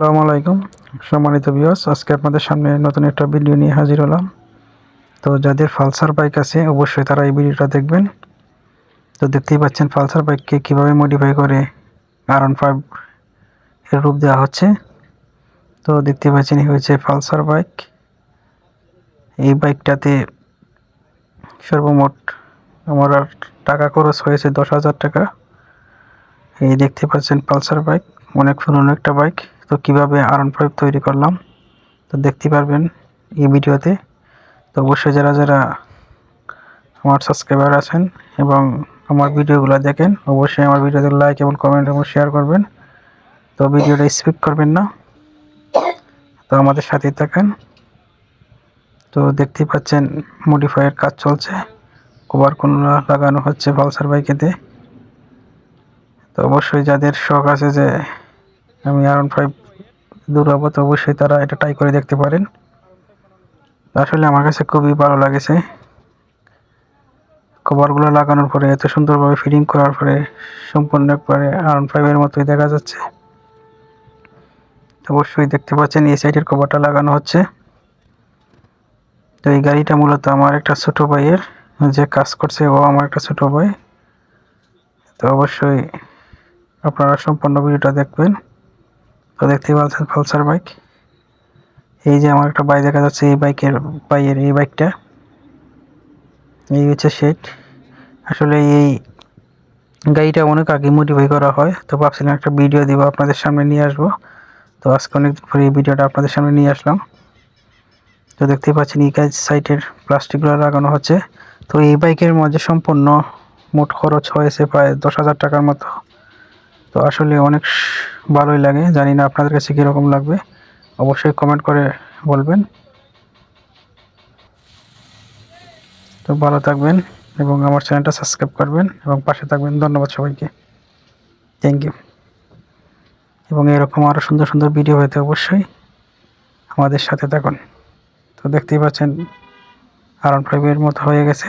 আসসালামু আলাইকুম। সম্মানিত বিয়স আজকে আপনাদের সামনে নতুন একটা ভিডিও নিয়ে হাজির হলাম। তো যাদের ফালসার বাইক আছে, অবশ্যই তারা এই ভিডিওটা দেখবেন। তো দেখতেই পাচ্ছেন পালসার বাইককে কীভাবে মডিফাই করে আর ওয়ান ফাইভ এর রূপ দেওয়া হচ্ছে। তো দেখতে পাচ্ছেন এই হচ্ছে পালসার বাইক এই বাইকটাতে সর্বমোট আমার আর টাকা খরচ হয়েছে দশ হাজার টাকা। এই দেখতে পাচ্ছেন পালসার বাইক অনেক পুরনো একটা বাইক তো কীভাবে আর ফাইভ তৈরি করলাম, তো দেখতে পারবেন এই ভিডিওতে। তো অবশ্যই যারা যারা আমার সাবস্ক্রাইবার আছেন এবং আমার ভিডিওগুলো দেখেন, অবশ্যই আমার ভিডিওতে লাইক এবং কমেন্ট এবং শেয়ার করবেন। তো ভিডিওটা স্কিপ করবেন না। তো আমাদের সাথেই থাকেন। তো দেখতেই পাচ্ছেন মডিফাইয়ের কাজ চলছে। কভার কোন লাগানো হচ্ছে পালসার বাইকেতে। তো অবশ্যই যাদের শখ আছে যে আমি আর ফাইভ দৌড়াবো অবশ্যই তারা এটা ট্রাই করে দেখতে পারেন। আসলে আমার কাছে খুবই ভালো লাগেছে। কভারগুলো লাগানোর পরে এত সুন্দরভাবে ফিটিং করার পরে সম্পূর্ণ একবারে আর ফাইভের মতোই দেখা যাচ্ছে। অবশ্যই দেখতে পাচ্ছেন এই সাইডের কভারটা লাগানো হচ্ছে। তো এই গাড়িটা মূলত আমার একটা ছোট ভাইয়ের যে কাজ করছে, ও আমার একটা ছোট ভাই। তো অবশ্যই আপনারা সম্পূর্ণ ভিডিওটা দেখবেন। তো দেখতেই পাচ্ছেন পালসার বাইক। এই যে আমার একটা বাইক দেখা যাচ্ছে, এই বাইকের, বাইয়ের, এই বাইকটা। এই হচ্ছে সেট আসলে এই গাড়িটা অনেক আগে মডিফাই করা হয়, তো ভাবছিলাম একটা ভিডিও দিব, আপনাদের সামনে নিয়ে আসব। তো আজকে অনেক পরে এই ভিডিওটা আপনাদের সামনে নিয়ে আসলাম। তো দেখতেই পাচ্ছেন, এই কাজ সাইটের প্লাস্টিকগুলো লাগানো হচ্ছে। তো এই বাইকের মধ্যে সম্পূর্ণ মোট খরচ হয়েছে প্রায় দশ হাজার টাকার মতো। তো আসলে অনেক ভালোই লাগে। জানি না আপনাদের কাছে কীরকম লাগবে। অবশ্যই কমেন্ট করে বলবেন। তো ভালো থাকবেন এবং আমার চ্যানেলটা সাবস্ক্রাইব করবেন এবং পাশে থাকবেন। ধন্যবাদ সবাইকে। থ্যাংক ইউ এবং এরকম আরও সুন্দর সুন্দর ভিডিও হতে অবশ্যই আমাদের সাথে থাকুন। তো দেখতেই পাচ্ছেন আর ফাইভের মতো হয়ে গেছে।